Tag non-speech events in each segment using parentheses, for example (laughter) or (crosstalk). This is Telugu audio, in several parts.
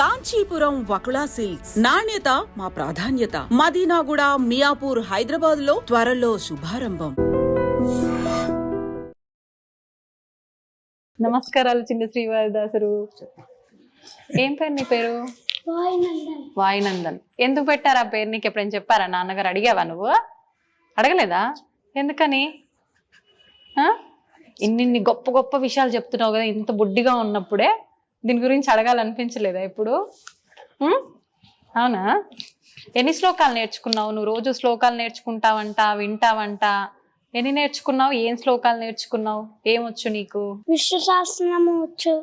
కాంచీపురం వకుళా సిల్క్స్. నాణ్యత మా ప్రాధాన్యత. మదీనాగూడ మియాపూర్ హైదరాబాద్లో త్వరలో శుభారంభం. నమస్కారాలు చిన్న శ్రీవారిదాసరు. ఏం పేరు నీ పేరు? వాయునందన్. ఎందుకు పెట్టారు ఆ పేరు? నీకు ఎప్పుడైనా చెప్పారా? నాన్నగారు అడిగావా నువ్వు? అడగలేదా? ఎందుకని? ఇన్నిన్ని గొప్ప గొప్ప విషయాలు చెప్తున్నావు కదా ఇంత బుడ్డిగా ఉన్నప్పుడే. దీని గురించి అడగాలనిపించలేదా ఇప్పుడు? అవునా? ఎన్ని శ్లోకాలు నేర్చుకున్నావు? నువ్వు రోజు శ్లోకాలు నేర్చుకుంటావంట వింటావంట? ఎన్ని నేర్చుకున్నావు? ఏం శ్లోకాలు నేర్చుకున్నావు? ఏమొచ్చు నీకు? విష్ణు సహస్రనామం వచ్చు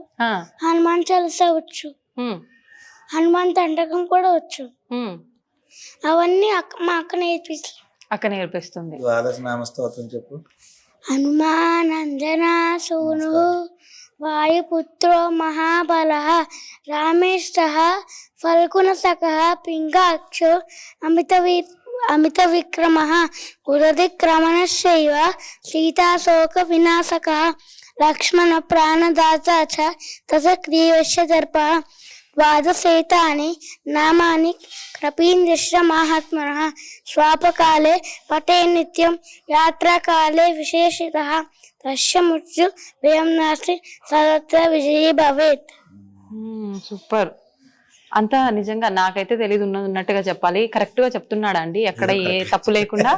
హనుమాన్ చాలీసా వచ్చు హనుమాన్ తండకం కూడా వచ్చు. అవన్నీ అక్క మా అక్క నేర్పించి అక్క నేర్పిస్తుంది. ద్వాదశ నామ స్తోత్రం చెప్పు. హనుమానందన సూను వాయుపుత్రో మహాబల రామేష్ట ఫల్గుణ పింగాక్షో అమితవీ అమిత విక్రమ ఉదతిక్రమణశైవ సీతాశోక వినాశక లక్ష్మణ ప్రాణదాత చ తథ క్రీవశ్య దర్ప ద్వాదశేతాని నామాని కపీంద్రశ్ర మహాత్మన స్వాపకాలే పటే నిత్యం యాత్రాకాలే విశేషిత మృత్యు భయం నాస్తి సర్వత్ర విజయీ భవేత్. సూపర్. అంతా నిజంగా నాకైతే తెలియదు ఉన్నది ఉన్నట్టుగా చెప్పాలి. కరెక్ట్గా చెప్తున్నాడా అండి? ఎక్కడ ఏ తప్పు లేకుండా?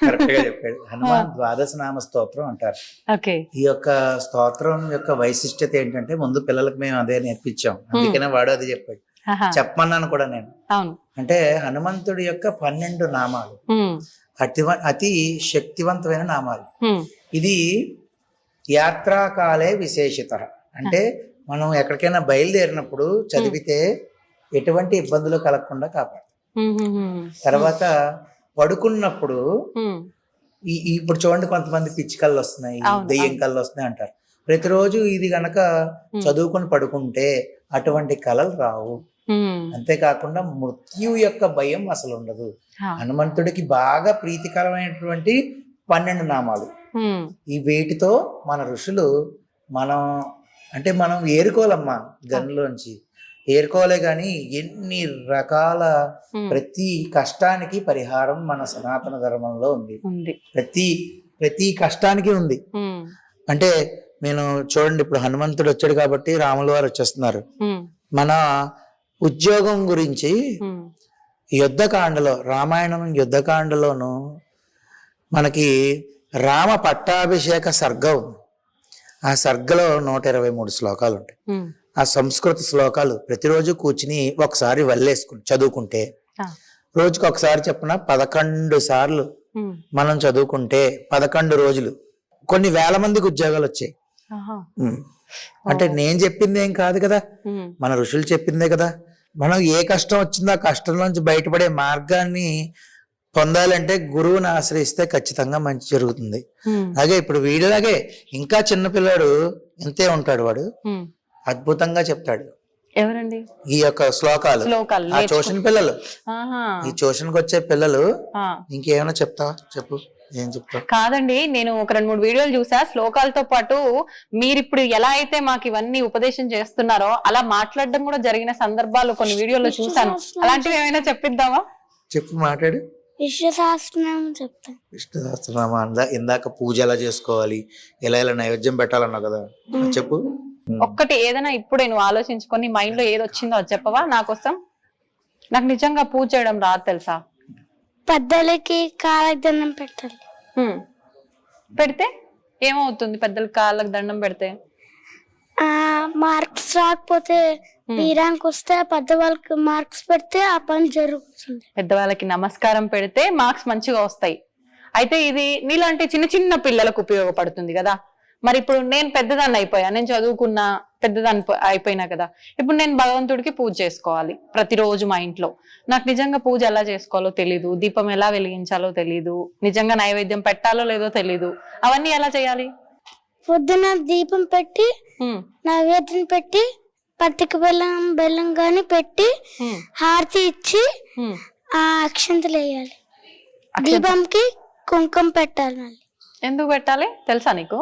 కరెక్ట్గా చెప్పాడు. (laughs) హనుమాన్ ద్వాదశ నామ స్తోత్రం అంటారు. ఓకే. ఈ యొక్క స్తోత్రం యొక్క వైశిష్టత ఏంటంటే ముందు పిల్లలకు మేము అదే నేర్పించాం. అందుకనే వాడు అది చెప్పాడు. ఆహా, చెప్పమన్నాను కూడా నేను. అవును. అంటే హనుమంతుడి యొక్క పన్నెండు నామాలు. అతి అతి శక్తివంతమైన నామాలు. ఇది యాత్రాకాలే విశేషిత. అంటే మనం ఎక్కడికైనా బయలుదేరినప్పుడు చదివితే ఎటువంటి ఇబ్బందులు కలగకుండా కాపాడు తర్వాత పడుకున్నప్పుడు ఈ ఇప్పుడు చూడండి కొంతమంది పిచ్చి కళ్ళు వస్తున్నాయి దెయ్యం. కళ్ళు వస్తున్నాయి అంటారు. ప్రతిరోజు ఇది గనక చదువుకొని పడుకుంటే అటువంటి కళలు రావు. అంతేకాకుండా మృత్యు యొక్క భయం అసలు ఉండదు. హనుమంతుడికి బాగా ప్రీతికరమైనటువంటి పన్నెండు నామాలు. ఈ వేటితో మన ఋషులు మనం అంటే మనం ఏరుకోవాలమ్మా గనిలోంచి ఏరుకోలే కానీ ఎన్ని రకాల ప్రతి కష్టానికి పరిహారం మన సనాతన ధర్మంలో ఉంది. ప్రతి ప్రతి కష్టానికి ఉంది. అంటే నేను చూడండి ఇప్పుడు హనుమంతుడు వచ్చాడు కాబట్టి రాముల వారు వచ్చేస్తున్నారు. మన ఉద్యోగం గురించి యుద్ధకాండలో రామాయణం యుద్ధకాండలోను మనకి రామ పట్టాభిషేక సర్గం. ఆ సర్గలో నూట ఇరవై మూడు శ్లోకాలు ఉంటాయి ఆ సంస్కృత శ్లోకాలు ప్రతిరోజు కూర్చుని ఒకసారి వల్లేసుకుని చదువుకుంటే. రోజుకి ఒకసారి చెప్పిన పదకొండు సార్లు మనం చదువుకుంటే పదకొండు రోజులు. కొన్ని వేల మందికి ఉద్యోగాలు వచ్చాయి. అంటే నేను చెప్పింది ఏం కాదు. కదా మన ఋషులు చెప్పిందే కదా. మనం ఏ కష్టం వచ్చిందో ఆ కష్టం నుంచి బయటపడే మార్గాన్ని పొందాలంటే గురువుని ఆశ్రయిస్తే ఖచ్చితంగా మంచి జరుగుతుంది. అలాగే ఇప్పుడు వీడిలాగే ఇంకా చిన్న పిల్లాడు ఇంతే ఉంటాడు వాడు. అద్భుతంగా చెప్తాడు. ఎవరండి? ఈ యొక్క శ్లోకాలు. ఆ ట్యూషన్ పిల్లలు. ఆహా, ఈ ట్యూషన్కి వచ్చే పిల్లలు. ఇంకేమైనా చెప్తావా? చెప్పు. ఏం చెప్తావు? కాదండి నేను ఒక రెండు మూడు వీడియోలు చూసా. శ్లోకాలతో పాటు మీరు ఇప్పుడు ఎలా అయితే మాకు ఇవన్నీ ఉపదేశం చేస్తున్నారో అలా మాట్లాడడం కూడా జరిగిన సందర్భాలు కొన్ని వీడియోలో చూసాను అలాంటివి ఏమైనా చెప్పిద్దామా? చెప్పు మాట్లాడు. విష్ణు సహస్రనామం చెప్తాను విష్ణు సహస్రనామా ఇందా ఇందాక పూజ ఎలా చేసుకోవాలి? ఎలా ఎలా నైవేద్యం పెట్టాలన్నావు కదా? చెప్పు. ఒక్కటి ఏదైనా ఇప్పుడే నువ్వు ఆలోచించుకొని మైండ్లో ఏది వచ్చిందో అది చెప్పవా? నా కోసం? నాకు నిజంగా పూజ చేయడం రాదు తెలుసా? పెద్దలకి కాళ్ళకి దండం పెట్టాలి. పెడితే ఏమవుతుంది? పెద్దల కాళ్ళకి దండం పెడితే? ఆ మార్క్స్ రాకపోతే బీరానికి వస్తే పెద్దవాళ్ళకి మార్క్స్ పెడితే ఆ పని జరుగుతుంది. పెద్దవాళ్ళకి నమస్కారం పెడితే మార్క్స్ మంచిగా వస్తాయి. అయితే ఇది నీలాంటి చిన్న చిన్న పిల్లలకు ఉపయోగపడుతుంది కదా. మరి ఇప్పుడు నేను పెద్దదాన్ని అయిపోయా. నేను చదువుకున్నా పెద్దదాన్ని అయిపోయినా కదా. ఇప్పుడు నేను భగవంతుడికి పూజ చేసుకోవాలి ప్రతిరోజు మా ఇంట్లో. నాకు నిజంగా పూజ ఎలా చేసుకోవాలో తెలీదు. దీపం ఎలా వెలిగించాలో తెలీదు. నిజంగా నైవేద్యం పెట్టాలో లేదో తెలీదు. అవన్నీ ఎలా చేయాలి? పొద్దున దీపం పెట్టి నైవేద్యం పెట్టి పత్తిక బెల్లం బెల్లం కానీ పెట్టి హారతి ఇచ్చి. ఆ అక్షంతలు వేయాలి. దీపంకి కుంకుమ పెట్టాలి మళ్ళీ. ఎందుకు పెట్టాలి? తెలుసా నీకు?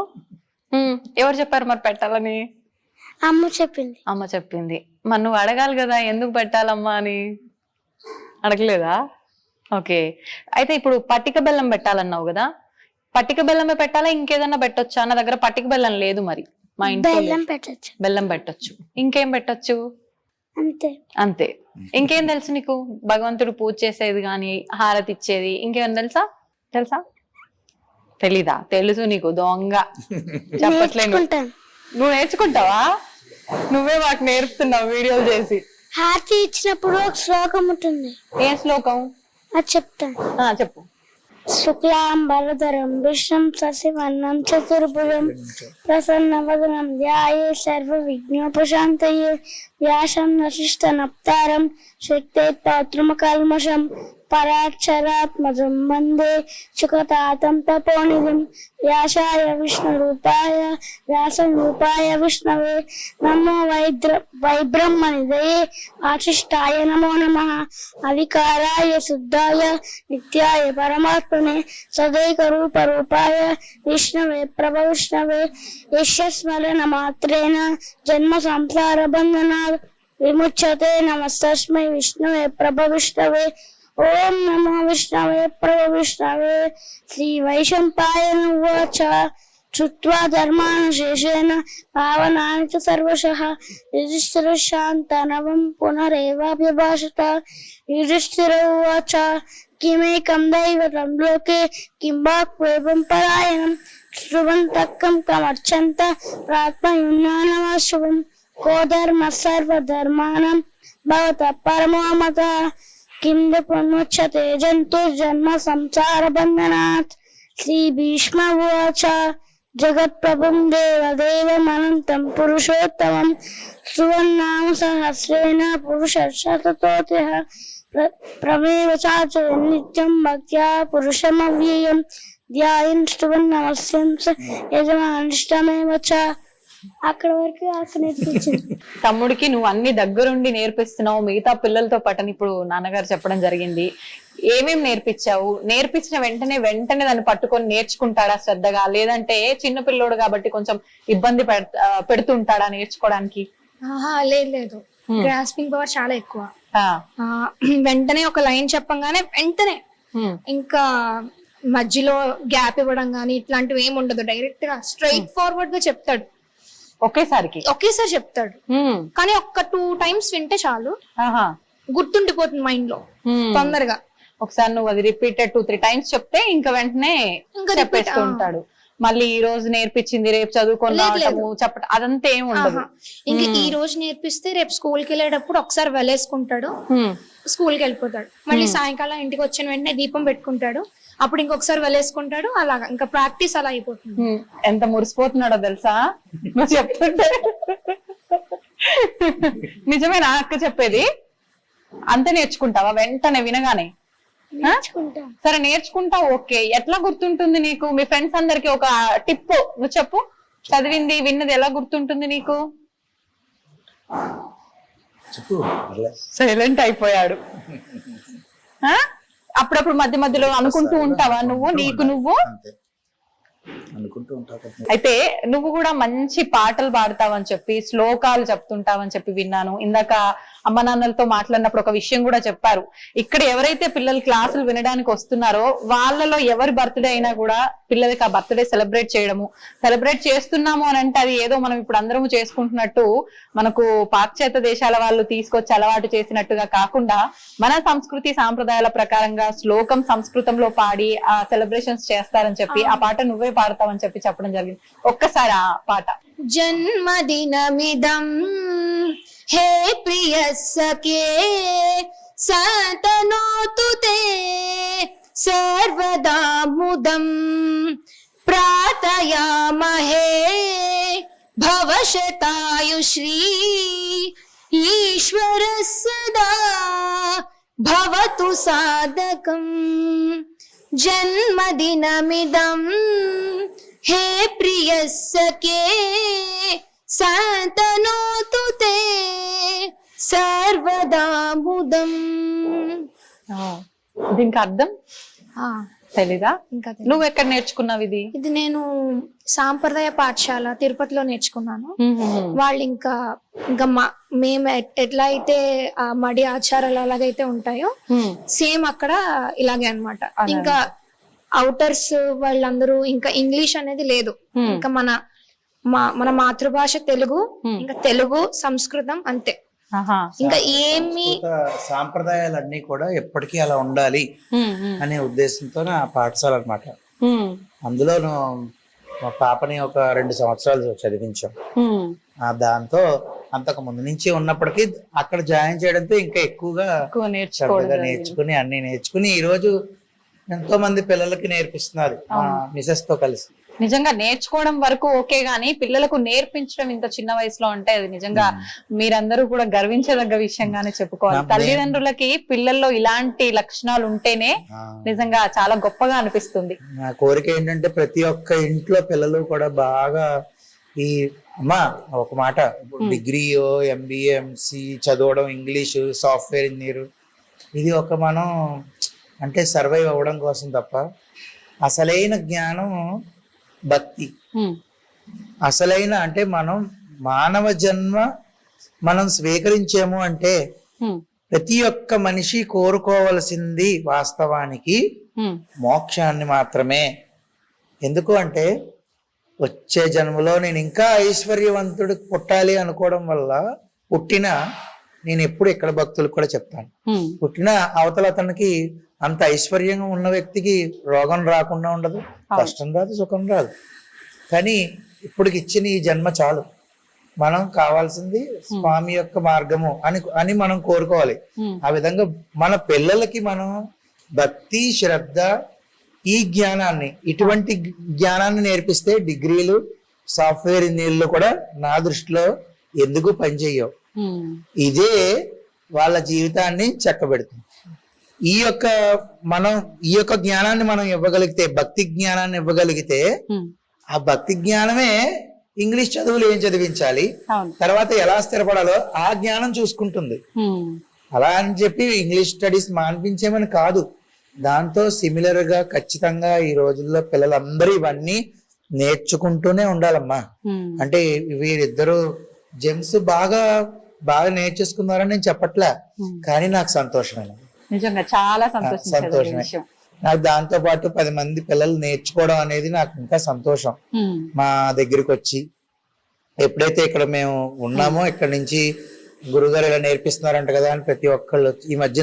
ఎవరు చెప్పారు మరి పెట్టాలని? అమ్మ చెప్పింది. అమ్మ చెప్పింది. మరి నువ్వు అడగాలి కదా ఎందుకు పెట్టాలమ్మా అని. అడగలేదా? ఓకే. అయితే ఇప్పుడు పట్టిక బెల్లం పెట్టాలన్నావు కదా. పట్టిక బెల్లమే పెట్టాలా? ఇంకేదన్నా పెట్టొచ్చా? నా దగ్గర పట్టిక బెల్లం లేదు మరి. మా ఇంట్లో. బెల్లం పెట్టచ్చు. బెల్లం పెట్టొచ్చు. ఇంకేం పెట్టొచ్చు? అంతే. అంతే. ఇంకేం తెలుసు నీకు? భగవంతుడు పూజ చేసేది కానీ హారతి ఇచ్చేది ఇంకేం తెలుసా? తెలుసా? తెలీదా? తెలుసు నీకు దొంగ. చెప్పట్లేదు నువ్వు నేర్చుకుంటావా? నువ్వే మాకు నేర్పుతున్నావు వీడియోలు చేసి. హారతి ఇచ్చినప్పుడు ఒక శ్లోకం ఉంటుంది. ఏ శ్లోకం? అది చెప్తాను. చెప్పు. శుక్లాంబరధరం విష్ణం శశివర్ణం చతుర్భుజం ప్రసన్నవదనం ధ్యాయే సర్వ విఘ్నోపశాంతయే వ్యాసం వశిష్ట నప్తారం శక్తే పాత్రమకల్మషం पराक्षरात्मजं वंदे सुखतातं तपोनिधिं व्यासाय विष्णुरूपाय, व्यासरूपाय विष्णवे नमो वैद्र, वैब्रह्मनिधये वासिष्ठाय नमो नमः। अविकाराय शुद्धाय, नित्याय परमात्मने सदैकरूपरूपाय विष्णवे प्रभविष्णवे यस्य स्मरणमात्रेण जन्मसंसारबन्धनात् विमुच्यते नमस्तस्मै विष्णवे प्रभविष्णवे। ओम नमो विष्णवे, प्रभु विष्णवे। वैशंपाय उवाच। श्रुवा धर्मान् शेषेण पावनानि च सर्वशः। युधिष्ठिरशान्तनवं पुनरेवाभ्यभाषत। युधिष्ठिर उवाच, किमेकं दैवतं लोके किं वाक्वेवं परायणं श्रुवन्तकं कमर्चन्त प्रात्मयुज्ञानमाश्रुवं को धर्मः सर्वधर्माणां भवतः परमो मतः किं पुमुच्यते जन्तुर्जन्म संसारबन्धनात् श्रीभीष्म उवाच जगत्प्रभुं देवदेवमनन्तं पुरुषोत्तमं। सुवर्णां सहस्रेण पुरुषशततोऽतिः प्रमेव चाच, नित्यं भक्त्या पुरुषमव्ययं ध्यायन् ध्यान सुवर्ण यजमान అక్కడ వరకు అక్కడ నేర్పించింది తమ్ముడికి నువ్వు అన్ని దగ్గరుండి నేర్పిస్తున్నావు మిగతా పిల్లలతో పాటని ఇప్పుడు నాన్నగారు చెప్పడం జరిగింది. ఏమేం నేర్పించావు? నేర్పించిన వెంటనే వెంటనే దాన్ని పట్టుకొని నేర్చుకుంటాడా శ్రద్ధగా? లేదంటే చిన్న పిల్లోడు కాబట్టి కొంచెం ఇబ్బంది పెడుతుంటాడా నేర్చుకోవడానికి? లేదు లేదు. గ్రాస్పింగ్ పవర్ చాలా ఎక్కువ. వెంటనే ఒక లైన్ చెప్పంగానే వెంటనే ఇంకా మధ్యలో గ్యాప్ ఇవ్వడం గానీ ఇట్లాంటివి ఏమి ఉండదు. డైరెక్ట్గా స్ట్రైట్ ఫార్వర్డ్గా చెప్తాడు. ఒకేసారికి. ఒకేసారి చెప్తాడు. కానీ ఒక్క టూ టైమ్స్ వింటే చాలు. గుర్తుండిపోతుంది మైండ్లో. తొందరగా. ఒకసారి నువ్వు అది రిపీటెడ్ టూ త్రీ టైమ్స్ చెప్తే ఇంకా వెంటనే ఇంకా చెప్పేస్తూ. ఉంటాడు. మళ్ళీ ఈ రోజు నేర్పించింది రేపు చదువుకొని. రావటము చెప్పటం అదంతా ఏమి ఉండదు. ఇంకా ఈ రోజు నేర్పిస్తే రేపు స్కూల్కి వెళ్ళేటప్పుడు ఒకసారి వెళ్ళేసుకుంటాడు హ్మ్. స్కూల్కి వెళ్ళిపోతాడు. మళ్ళీ సాయంకాలం ఇంటికి వచ్చిన వెంటనే దీపం పెట్టుకుంటాడు. అప్పుడు ఇంకొకసారి వెళ్ళేసుకుంటాడు అలాగా. ఇంకా ప్రాక్టీస్ అలా అయిపోతుంది. ఎంత మురిసిపోతున్నాడో తెలుసా? చెప్తుంటే. నిజమేనా అక్క చెప్పేది? అంతే నేర్చుకుంటావా? వెంటనే వినగానే. నేర్చుకుంటాం. సరే నేర్చుకుంటావు ఓకే. ఎట్లా గుర్తుంటుంది నీకు? మీ ఫ్రెండ్స్ అందరికి ఒక టిప్ నువ్వు చెప్పు. చదివింది విన్నది ఎలా గుర్తుంటుంది నీకు. సైలెంట్ అయిపోయాడు. ఆ? అప్పుడప్పుడు మధ్య మధ్యలో అనుకుంటూ ఉంటావా నువ్వు? నీకు నువ్వు? అనుకుంటూ అయితే నువ్వు కూడా మంచి పాటలు పాడతావని చెప్పి శ్లోకాలు చెప్తుంటావని చెప్పి విన్నాను. ఇందాక అమ్మ నాన్నలతో మాట్లాడినప్పుడు ఒక విషయం కూడా చెప్పారు. ఇక్కడ ఎవరైతే పిల్లలు క్లాసులు వినడానికి వస్తున్నారో వాళ్ళలో ఎవరి బర్త్డే అయినా కూడా పిల్లలకి ఆ బర్త్డే సెలబ్రేట్ చేయడము. సెలబ్రేట్ చేస్తున్నాము అని అంటే అది ఏదో మనం ఇప్పుడు అందరము చేసుకుంటున్నట్టు మనకు పాశ్చాత్య దేశాల వాళ్ళు తీసుకొచ్చి అలవాటు చేసినట్టుగా కాకుండా మన సంస్కృతి సాంప్రదాయాల ప్రకారంగా శ్లోకం సంస్కృతంలో పాడి ఆ సెలబ్రేషన్స్ చేస్తారని చెప్పి ఆ పాట నువ్వే పాడతావని చెప్పి చెప్పడం జరిగింది. ఒక్కసారి ఆ పాట. జన్మదినమిదం హే ప్రియ సఖే సతనోతు తే సర్వదా ముదం ప్రాతయామహే భవశతాయుశ్రీ ఈశ్వర సదా భవతు సాధకం జన్మదినమిదం హే ప్రియ సఖే సంతనోతు తే సర్వదా ముదం దీనికి అర్థం? తెలీదా? ఇంకా తెలీదు. నువ్వు ఎక్కడ నేర్చుకున్నావు ఇది? ఇది నేను సాంప్రదాయ పాఠశాల తిరుపతిలో నేర్చుకున్నాను. వాళ్ళు ఇంకా ఇంకా మా మేము ఎట్- ఎట్లా అయితే ఆ మడి ఆచారాలు అలాగైతే ఉంటాయో సేమ్ అక్కడ ఇలాగే అన్నమాట. ఇంకా అవుటర్స్ వాళ్ళందరూ ఇంకా ఇంగ్లీష్ అనేది లేదు. ఇంకా మన మా మన మాతృభాష తెలుగు. ఇంకా తెలుగు సంస్కృతం అంతే. ఇంకా ఏమి సాంప్రదాయాలన్నీ కూడా ఎప్పటికీ అలా ఉండాలి అనే ఉద్దేశంతో నా పాఠశాల అనమాట ఉమ్, అందులోను మా పాపని ఒక రెండు సంవత్సరాలు చదివించాం. దాంతో అంతకు ముందు నుంచి ఉన్నప్పటికీ అక్కడ జాయిన్ చేయడంతో ఇంకా ఎక్కువగా జరిగింది. నేర్చుకుని అన్ని నేర్చుకుని ఈ రోజు ఎంతో మంది పిల్లలకి నేర్పిస్తున్నారు. మిసెస్తో కలిసి. నిజంగా నేర్చుకోవడం వరకు ఓకే గానీ పిల్లలకు నేర్పించడం ఇంత చిన్న వయసులో అంటే అది నిజంగా మీరందరూ కూడా గర్వించదగ్గ విషయంగానే చెప్పుకోవాలి. తల్లిదండ్రులకి పిల్లల్లో ఇలాంటి లక్షణాలు ఉంటేనే నిజంగా చాలా గొప్పగా అనిపిస్తుంది. నా కోరిక ఏంటంటే ప్రతి ఒక్క ఇంట్లో పిల్లలు కూడా బాగా ఈ అమ్మా ఒక మాట. డిగ్రీయో ఎంబీఏ ఎంసీ చదవడం ఇంగ్లీషు సాఫ్ట్వేర్ ఇంజనీర్ ఇది ఒక మనం అంటే సర్వైవ్ అవ్వడం కోసం తప్ప అసలైన జ్ఞానం భక్తి. అసలైన అంటే మనం మానవ జన్మ మనం స్వీకరించాము అంటే ప్రతి ఒక్క మనిషి కోరుకోవలసింది వాస్తవానికి మోక్షాన్ని మాత్రమే. ఎందుకు అంటే వచ్చే జన్మలో నేను ఇంకా ఐశ్వర్యవంతుడు పుట్టాలి అనుకోవడం వల్ల పుట్టిన నేను ఎప్పుడు ఇక్కడ భక్తులకు కూడా చెప్తాను. పుట్టిన అవతల అతనికి అంత ఐశ్వర్యంగా ఉన్న వ్యక్తికి రోగం రాకుండా ఉండదు కష్టం రాదు సుఖం రాదు. కానీ ఇప్పటికి ఇచ్చిన ఈ జన్మ చాలు. మనం కావాల్సింది స్వామి యొక్క మార్గము అని అని మనం కోరుకోవాలి. ఆ విధంగా మన పిల్లలకి మనం భక్తి శ్రద్ధ ఈ జ్ఞానాన్ని ఇటువంటి జ్ఞానాన్ని నేర్పిస్తే డిగ్రీలు సాఫ్ట్వేర్ ఇంజనీర్లు కూడా నా దృష్టిలో ఎందుకు పనిచేయవు? ఇదే వాళ్ళ జీవితాన్ని చక్కబెడుతుంది. ఈ యొక్క మనం ఈ యొక్క జ్ఞానాన్ని మనం ఇవ్వగలిగితే భక్తి జ్ఞానాన్ని ఇవ్వగలిగితే. ఆ భక్తి జ్ఞానమే ఇంగ్లీష్ చదువులు ఏం చదివించాలి? తర్వాత ఎలా స్థిరపడాలో ఆ జ్ఞానం చూసుకుంటుంది. అలా అని చెప్పి ఇంగ్లీష్ స్టడీస్ మాన్పించేమని కాదు. దాంతో సిమిలర్గా ఖచ్చితంగా ఈ రోజుల్లో పిల్లలందరూ ఇవన్నీ నేర్చుకుంటూనే ఉండాలమ్మా. అంటే వీరిద్దరు జెమ్స్ బాగా బాగా నేర్చేసుకున్నారని నేను చెప్పట్లే. కానీ నాకు సంతోషమే. నిజంగా చాలా సంతోషమే. నాకు దాంతో పాటు పది మంది పిల్లలు నేర్చుకోవడం అనేది నాకు ఇంకా సంతోషం. మా దగ్గరికి వచ్చి ఎప్పుడైతే ఇక్కడ మేము ఉన్నామో ఇక్కడ నుంచి గురుగారు ఇలా నేర్పిస్తున్నారంట కదా అని ప్రతి ఒక్కళ్ళు ఈ మధ్య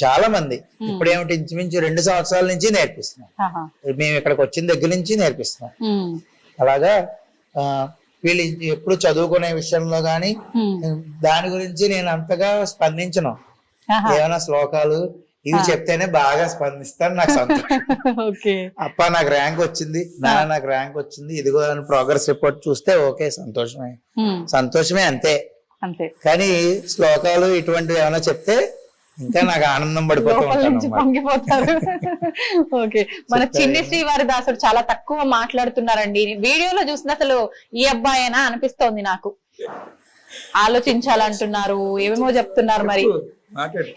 చాలా మంది ఇప్పుడు ఏమిటి ఇంచుమించు రెండు సంవత్సరాల నుంచి నేర్పిస్తున్నాం. మేము ఇక్కడికి వచ్చిన దగ్గర నుంచి నేర్పిస్తున్నాం అలాగా ఆ, వీళ్ళు ఎప్పుడు చదువుకునే విషయంలో గాని. దాని గురించి నేను అంతగా స్పందించను. ఏమైనా శ్లోకాలు ఇవి చెప్తేనే బాగా స్పందిస్తాను నాకు సంతోషం. (laughs) అప్ప నాకు ర్యాంక్ వచ్చింది నాన్న నాకు ర్యాంక్ వచ్చింది ఇదిగో అని ప్రోగ్రెస్ రిపోర్ట్ చూస్తే ఓకే సంతోషమే. సంతోషమే అంతే. కానీ శ్లోకాలు ఇటువంటివి ఏమైనా చెప్తే ఇంకా నాకు ఆనందం పడిపోతూ లోపల ఉంటాను నుంచి అన్నమాట. పొంగిపోతారు. ఓకే. మన చిన్ని శ్రీవారి దాసుడు చాలా తక్కువ మాట్లాడుతున్నారండి. వీడియోలో చూసిన అసలు ఈ అబ్బాయేనా అనిపిస్తోంది నాకు. ఆలోచించాలంటున్నారు ఏమేమో చెప్తున్నారు మరి.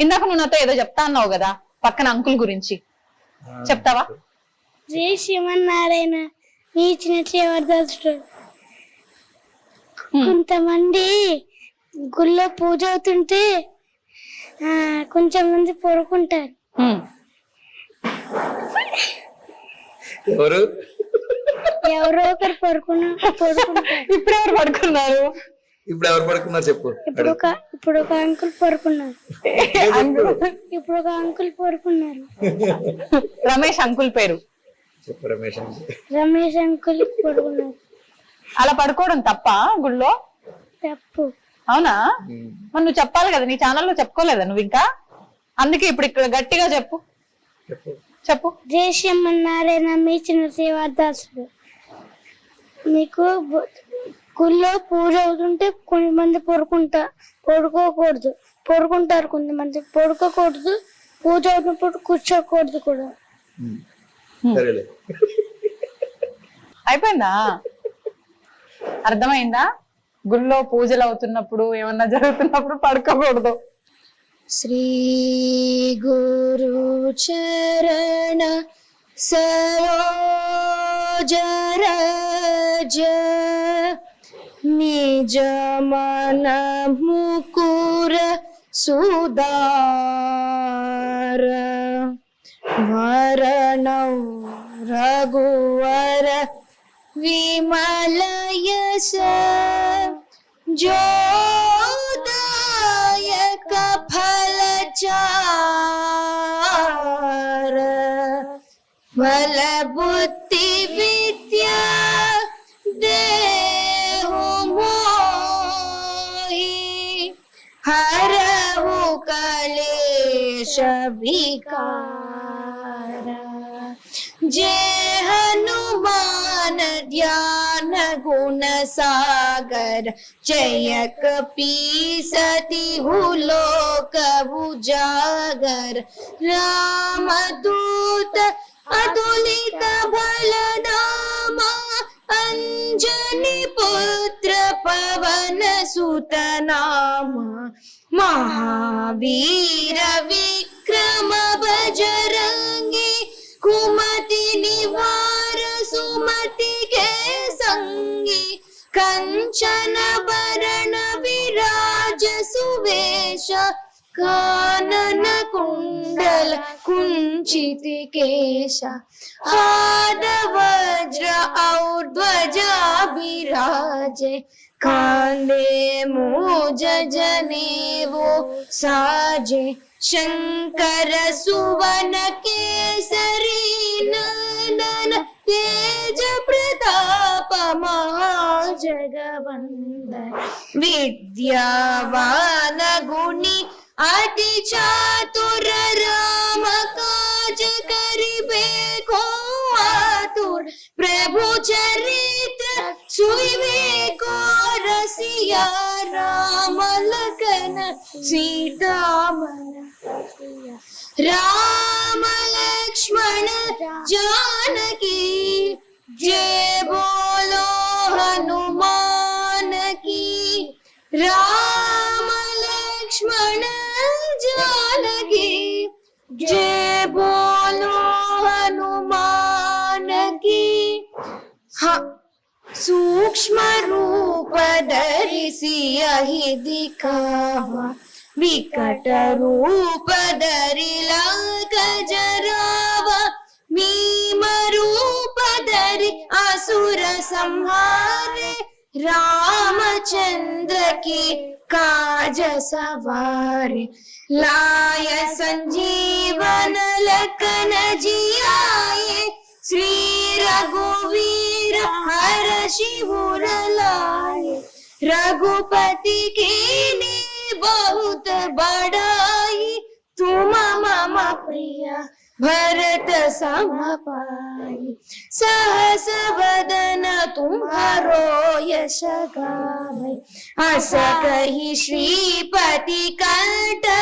ఇందాక నువ్వు నాతో ఏదో చెప్తా అన్నావు కదా పక్కన అంకుల్ గురించి. చెప్తావా? జై శ్రీమన్నారాయణ మీ చిన్న చివరిదాసుడు కొంతమంది గుళ్ళో పూజ అవుతుంటే కొంచెం మంది పడుకుంటారు ఉమ్, ఎవరు? ఎవరో ఒకరు పడుకున్న పడుకుంటారు. ఇప్పుడు ఎవరు పడుకున్నారు? ఇప్పుడు ఎవరు పడుకున్నారు చెప్పు ఇప్పుడు ఒక ఇప్పుడు ఒక అంకుల్ పడుకున్నారు. ఇప్పుడు ఒక అంకుల్ పడుకున్నారు. రమేష్ అంకుల్ పేరు. చెప్పు రమేష్ రమేష్ అంకుల్ పడుకున్నారు. అలా పడుకోవడం తప్ప గుళ్ళో? తప్పు. అవునా? మరి నువ్వు చెప్పాలి కదా నీ ఛానల్లో చెప్పుకోలేదా నువ్వు ఇంకా? అందుకే ఇప్పుడు ఇక్కడ గట్టిగా చెప్పు. చెప్పు. శ్రీమన్నారాయణ మీ చిన్న శ్రీవాదాసుడు మీకు గుళ్ళో పూజ అవుతుంటే కొంతమంది పడుకుంటా పడుకోకూడదు. పడుకుంటారు కొంతమంది. పడుకోకూడదు. పూజ అవుతున్నప్పుడు కూర్చోకూడదు కూడా. సరేలే. అయిపోయిందా? అర్థమైందా? గుళ్ళో పూజలు అవుతున్నప్పుడు ఏమన్నా జరుగుతున్నప్పుడు పడుకోకూడదు. శ్రీ గురు చరణ సరోజరజ నిజ మన ముకుర సుదార వరణ రఘువర విమలయశ जोदायक फल चार बल बुद्धि विद्या देहु मोहि हरहु कलेश विकार। जय हनुमान ध्यान गुणसागर जय कपी सती लोक उजागर। रामदूत अदुलित भलनामा अञ्जनि पुत्र पवन सुत नामा महावीर विक्रम बजरङ्गी कुमति निवा सुमति के संगी, कंचन वरण विराज सुवेश, कानन कुंडल कुंचित केश। हाद वज्र और ध्वजा विराजे कांदे मोज जने वो साजे। शंकर सुवन केसरी नंदन तेज प्रताप महाजगवंदन विद्यावान गुणी अति चातुर राम काज करिबे को आतुर, प्रभु चरित्र सुइबे को रसिया। राम लखन सीताम राम लक्ष्मण जानकी जय बोलो हनुमान की। राम लक्ष्मण जानकी, जे बोलो हनुमान की। हाँ। सूक्ष्म रूप दरिसी दिखावा विकट रूप दरि लंक मीम रूप दरि असुर संहारे रामचंद्र की काज सवार लाय संजीवन लखन जियाए श्री रघुवीर हर शिवरलाय रघुपति की बहुत बड़ाई तुम मम प्रिय भरत समपाई सहस वदन तुम्हारो यश गावै अस कही श्रीपति कंठ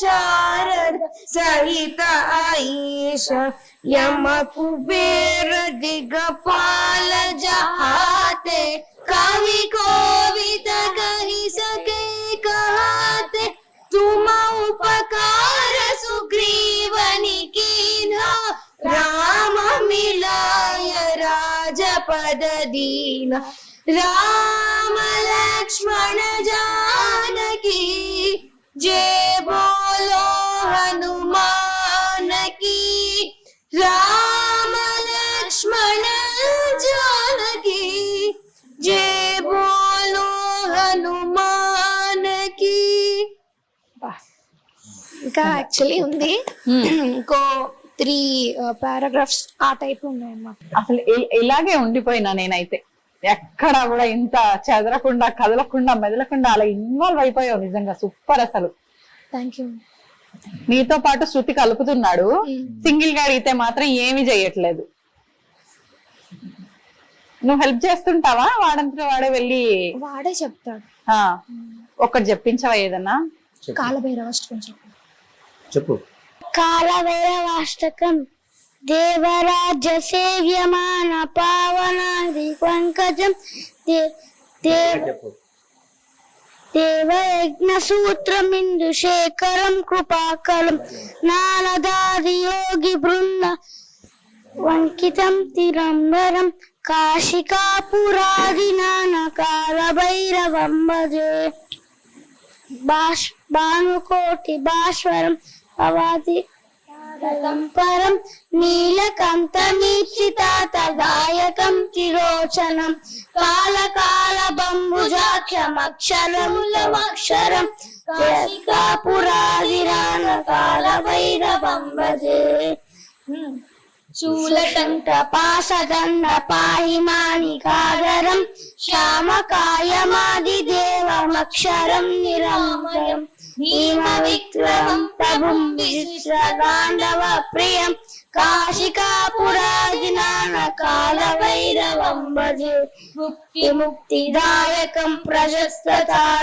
शारद सहित आईश यम कुबेर दिगपाल जहाते। कवि कोविद कही सके कहते। तुम उपकार राजपद दीना। राम लक्ष्मण जानकी। जय ఇంకా యాక్చువల్లీ ఉంది. ఇంకో త్రీ పారాగ్రాఫ్స్ ఆ టైప్ ఉన్నాయన్నమాట. అసలు ఇలాగే ఉండిపోయినా నేనైతే. ఎక్కడ కూడా ఇంత చెదరకుండా కదలకుండా మెదలకుండా అలా ఇన్వాల్వ్ అయిపోయావు నిజంగా. సూపర్ అసలు. థ్యాంక్ యూ నీతో పాటు శృతి కలుపుతున్నాడు. సింగిల్గా అడిగితే మాత్రం ఏమీ చేయట్లేదు. నువ్వు హెల్ప్ చేస్తుంటావా? వాడంతా వాడే వెళ్ళి వాడే చెప్తాడు. ఆ, ఒక్కటి చెప్పించవా ఏదన్నా? కాలభైరవష్టకం చెప్పు. చెప్పు. కాలభైరవాష్టకం దేవరాజ్య సేవ్యమాన పావనాది పంకజం దే- దేవ చెప్పు. దేవయజ్ఞ సూత్రమిందు శేఖరం కృపాకరం నారదాది యోగి బృంద వంకితం తిరంబరం కాశికాపురాది భజే. భాష్ భానుకోటి భాస్వరం అవాది పరం నీలకంత నీక్షితాతదాయకం తిరోచనం కాలకాల కాల అక్షరం కాశికాపురాదిరాన కాల భైరవం భజే పాశదండ పాసదండ పాహి మాణికాదరం శ్యామకాయమాది దేవమక్షరం నిరామయం భీమ విక్రమం ప్రభుం విశ్వదాండవ ప్రియం. కాశికాపురాదినాన కాల వైరవం భజే ముక్తి ముక్తిదాయకం ప్రశస్తతారు.